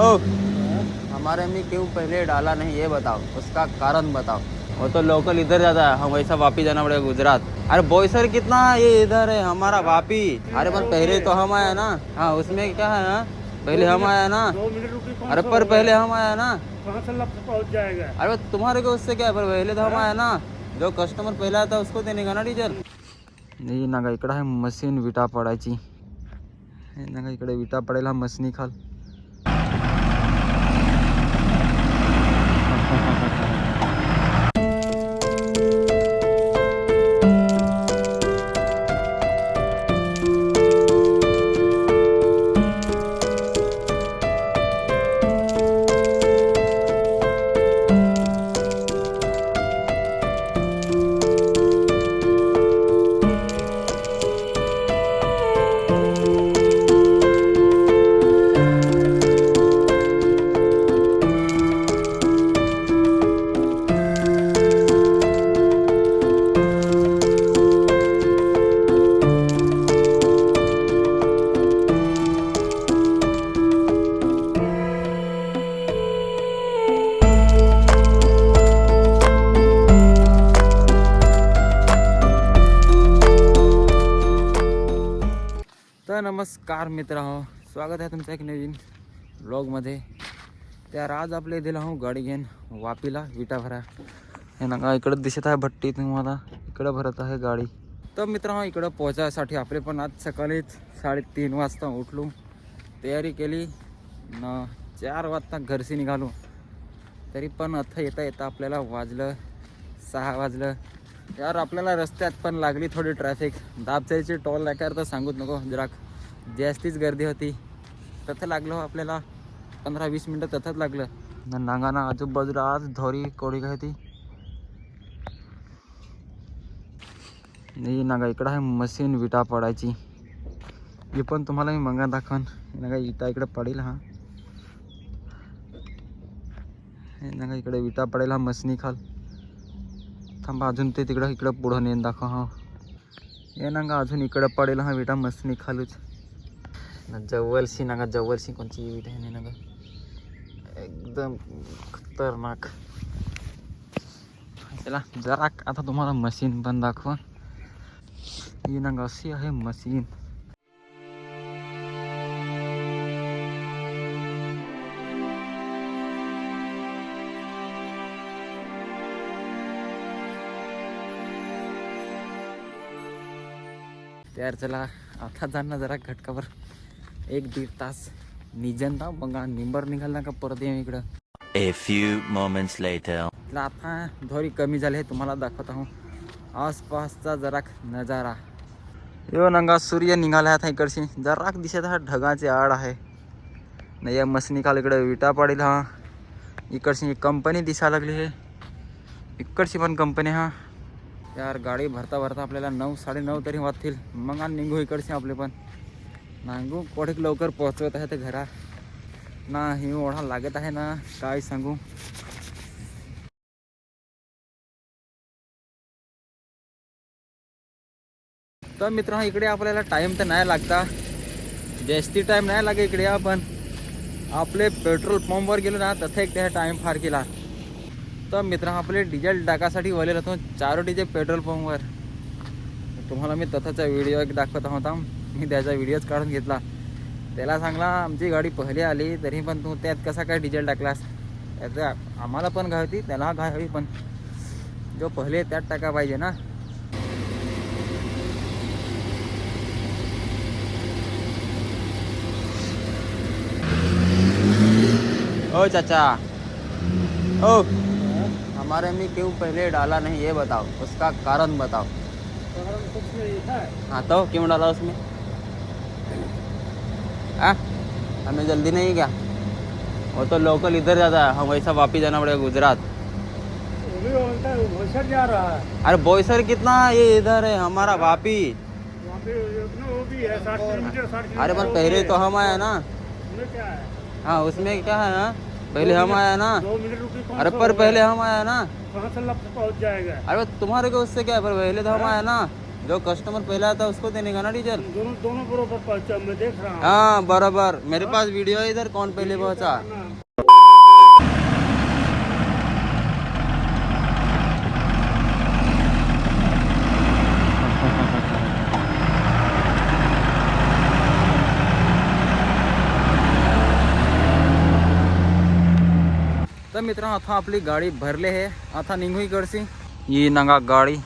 ओ हमारे में क्यों पहले डाला नहीं ये बताओ उसका कारण बताओ। वो तो लोकल इधर जाता है हम वैसा वापी जाना पड़ेगा गुजरात। अरे बॉयसर कितना ये इधर है हमारा वापी। अरे पर पहले तो हम आया ना। हाँ उसमें क्या है ना पहले हम आया ना। अरे पर पहले हम आया ना। कहाँ पहुँच जाएगा अरे तुम्हारे को उससे क्या है पर पहले तो हम आया ना। जो कस्टमर पहले आता उसको देने का ना डीजल। नाही ना इकडं आहे मशीन विटा पडायची हे ना इकडे विटा पडायला मशीनी खाल। नमस्कार मित्र हो स्वागत आहे तुमचं एक नवीन ब्लॉगमध्ये तर आज आपले दिला हो गाडी घेऊन वापीला विटा भरा हे नका इकडं दिसत आहे भट्टी तुम्हाला इकडं भरत आहे गाडी. तर मित्र हो इकडं पोहोचायसाठी आपले पण आज सकाळीच साडेतीन वाजता उठलो तयारी केली न चार वाजता घरशी निघालो. तरी पण आता येता येता आपल्याला वाजलं सहा वाजलं. यार आपल्याला रस्त्यात पण लागली थोडी ट्रॅफिक दाबचाईची टॉल नाक्यावर तर सांगूच नको जरा जास्तीच गर्दी होती. तथं लागलो हो आपल्याला. पंधरा वीस मिनटं तथंच लागलं. न नांगाना आजूबाजूला आज धोरी कोडी काय होती. नाही नागा इकडं आहे मशीन विटा पडायची. ही पण तुम्हाला मी मंगा दाखवन. नागा इटा इकडे पडेल हा. हे नागा इकडे विटा पडेल हा मशनी खाल. थांबा अजून ते तिकडं इकडं पुढं नेन दाखव हा. ये नागा अजून इकडं पडेल हा विटा मसनी खालूच. जवळशी ना गा जवळशी कोणची विट आहे ना गा एकदम खतरनाक. चला जरा आता तुम्हाला मशीन पण दाखवा. ही ना अशी आहे मशीन. तयार चला आता जाणं जरा घटकावर. एक दीड तास निजनता मग निंबर निघाल ना का परत येऊ इकडं. Few moments later. म्हटलं आता धोरी कमी झाली आहे तुम्हाला दाखवत आहो. आसपासचा जरा नजारा. यो नंगा सूर्य निघाला आता इकडची जराक दिसत हा ढगाचे आड आहे. नाही या मसनी काल इकडे विटा पाडील हा. इकडची कंपनी दिसायला लागली आहे. इकडची पण कंपनी हा. यार गाडी भरता भरता आपल्याला नऊ साडेनऊ तरी वाजतील. मग निघू इकडचे आपले पण. नांगू कोठे लवकर पोहोचवत आहे ते घरा. ना ही ओढा लागत आहे ना काय सांगू? तर मित्र इकडे आपल्याला टाइम तर नाही लागता. जास्ती टाइम नाही लागे इकडे आपण. आपले पेट्रोल पंपवर गेलो ना तथे एक त्या टाइम फार केला. तर मित्र आपले डिझेल टाकासाठी वलेल होतो चारोटीचे पेट्रोल पंपवर तुम्हाला मी तथाचा व्हिडिओ एक दाखवत होता. मी त्याचा व्हिडिओच काढून घेतला. त्याला सांगला आमची गाडी पहिली आली तरी पण तू त्यात कसा काय डिझेल टाकलास? त्याचं आम्हाला पण घाय होती त्याला घाय हवी पण. जो पहिले त्यात टाका पाहिजे ना. ओ चाचा. ओ हमारे में क्यों पहले डाला नहीं ये बताओ उसका कारण बताओ. कारण कुछ नहीं है। हाँ तो क्यों डाला उसमें? आ? हमें जल्दी नहीं क्या? वो तो लोकल इधर जाता है हम वैसा वापस जाना पड़ेगा गुजरात। है है। अरे बोईसर कितना ये इधर है हमारा वापी है किलोमीटर अरे पर पहले तो हम आए ना। उसमें क्या है? हाँ उसमें क्या है ना पहले हम आया ना। अरे पर पहले हम आया ना। पहुँच जाएगा? अरे तुम्हारे को उससे क्या है पर पहले तो हम आए ना। जो कस्टमर पहला आता उसको देने का ना डीजल दोनों दोनों बरोबर पहुँचा मैं देख रहा हूँ। हाँ बराबर। मेरे पास वीडियो है इधर कौन पहले पहुँचा? ना। तर मित्रांनो आता आपली गाडी भरले आहे आता निघू इकडची ही नंगा गाडी।